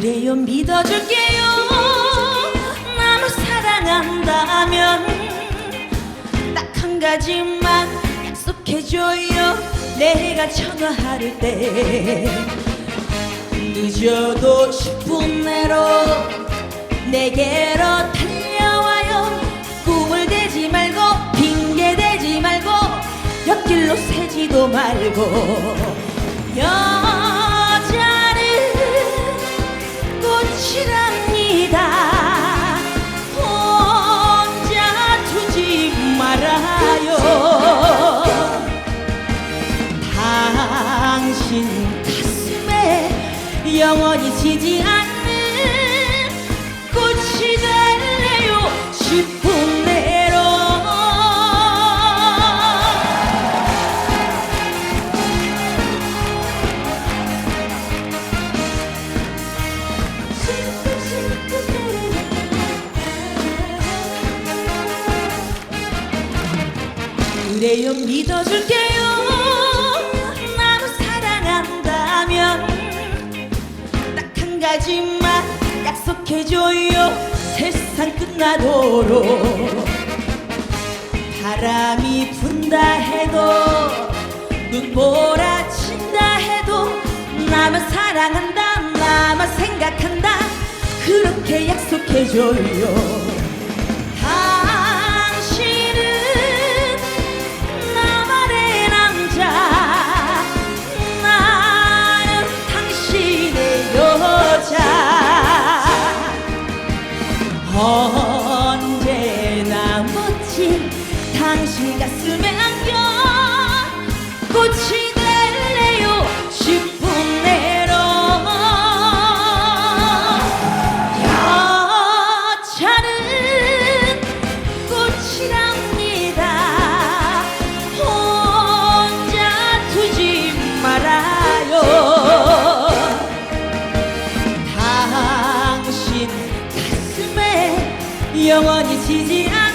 그래요 믿어줄게요. 나를 사랑한다면 딱 한 가지만 약속해줘요. 내가 전화할 때 늦어도 10분 내로 내게로 달려와요. 꿈을 대지 말고 핑계 대지 말고 옆길로 새지도 말고. 여 당신 가슴에 영원히 지지 않는 꽃이 될래요 10분 내로. 그래요 믿어줄게요 가지만 약속해줘요. 세상 끝나도록. 바람이 분다 해도 눈보라 친다 해도 나만 사랑한다 나만 생각한다. 그렇게 약속해줘요 당신 가슴에 안겨 꽃이 될래요 10분 내로. 여자는 꽃이랍니다. 혼자 두지 말아요. 당신 가슴에 영원히 지지 않는